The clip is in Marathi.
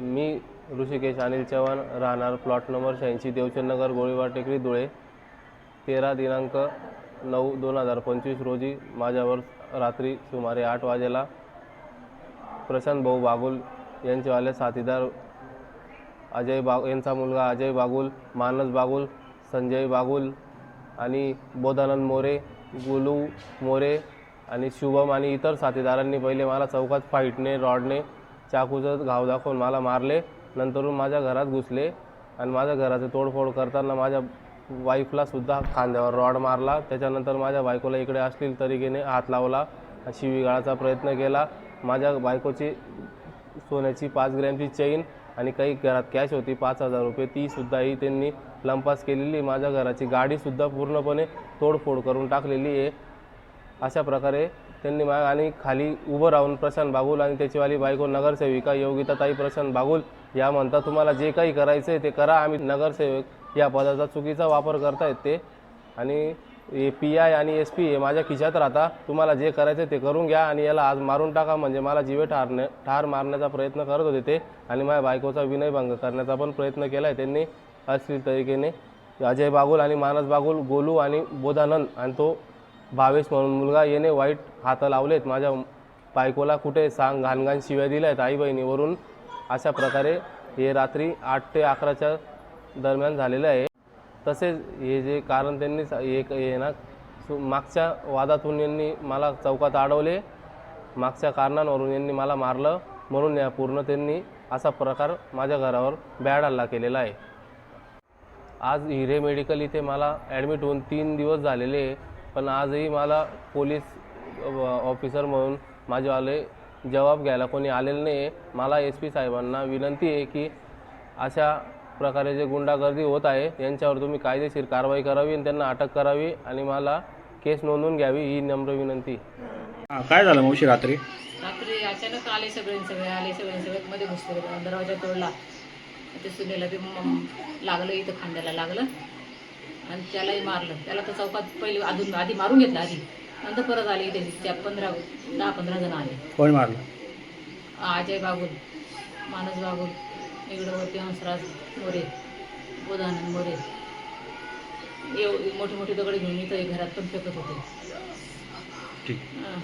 मी ऋषिकेश अनिल चव्हाण राहणार प्लॉट नंबर शहाऐंशी देवचंदनगर गोळीबार टेकडी धुळे. तेरा दिनांक नऊ दोन हजार पंचवीस रोजी माझ्यावर रात्री सुमारे आठ वाजेला प्रशांत भाऊ बागुल यांचेवाले साथीदार अजय बाग यांचा मुलगा अजय बागुल मानस बागुल संजय बागुल आणि बोधानंद मोरे गुलू मोरे आणि शुभम आणि इतर साथीदारांनी पहिले मला चौकात फाईटने रॉडने चाकूचं घाव दाखवून मला मारले नंतरून माझ्या घरात घुसले आणि माझ्या घराचं तोडफोड करताना माझ्या वाईफला सुद्धा खांद्यावर रॉड मारला. त्याच्यानंतर माझ्या बायकोला इकडे असतील तरीकेने हात लावला शिवीगाळाचा प्रयत्न केला. माझ्या बायकोची सोन्याची पाच ग्रॅमची चेन आणि काही घरात कॅश होती पाच हजार रुपये. तीसुद्धाही त्यांनी लंपास केलेली. माझ्या घराची गाडीसुद्धा पूर्णपणे तोडफोड करून टाकलेली आहे. अशा प्रकारे त्यांनी मा आणि खाली उभं राहून प्रशांत बागुल आणि त्याचीवाली बायको नगरसेविका योगिताताई प्रशांत बागुल या म्हणता तुम्हाला जे काही करायचं आहे ते करा. आम्ही नगरसेवक या पदाचा चुकीचा वापर करतायत ते. आणि ए पी आय आणि एस पी हे माझ्या खिशात राहता. तुम्हाला जे करायचं ते करून घ्या आणि याला आज मारून टाका. म्हणजे मला जीवे ठारणे ठार मारण्याचा प्रयत्न करत होते ते आणि माझ्या बायकोचा विनयभंग करण्याचा पण प्रयत्न केला आहे त्यांनी. अश्लील तरीकेने अजय बागुल आणि मानस बागुल गोलू आणि बोधानंद आणि तो भावेश म्हणून मुलगा येणे वाईट हात लावलेत. माझ्या बायकोला कुठे सांग घाणघाण शिव्या दिल्या आहेत आई बहिणीवरून अशा प्रकारे हे रात्री आठ ते अकराच्या दरम्यान झालेलं आहे. तसेच हे जे कारण त्यांनी एक हे ना सु- मागच्या वादातून यांनी मला चौकात अडवले. मागच्या कारणांवरून यांनी मला मारलं. म्हणून या पूर्ण त्यांनी असा प्रकार माझ्या घरावर बॅड हल्ला केलेला आहे. आज हिरे मेडिकल इथे मला ॲडमिट होऊन तीन दिवस झालेले आहे. पण आजही मला पोलीस ऑफिसर म्हणून माझेवाले जबाब घ्यायला कोणी आलेलं नाही आहे मला एस पी साहेबांना विनंती आहे की अशा प्रकारे जे गुंडागर्दी होत आहे यांच्यावर तुम्ही कायदेशीर कारवाई करावी आणि त्यांना अटक करावी आणि मला केस नोंदवून घ्यावी ही नम्र विनंती. हा, काय झालं मावशी रात्री? रात्री अचानक आले सगळे सगळे आले सगळे सगळे मध्ये घुसले दरवाजा तोडला. ते सुनेला म- लागलं इथं खांद्याला लागलं. आणि त्यालाही मारलं. त्याला तर चौकात पहिले अजून आधी मारून घेतलं आधी. नंतर परत आले इथे. त्या पंधरा दहा पंधरा जण आले. कोणी मारलं? अजय बागुल मानस बागुल इकडं वरती हंसराज मोरे बोधानंद मोरे. एव मोठी मोठी दगड घेऊन इथं घरात पण फेकत होते. ठीक. हां.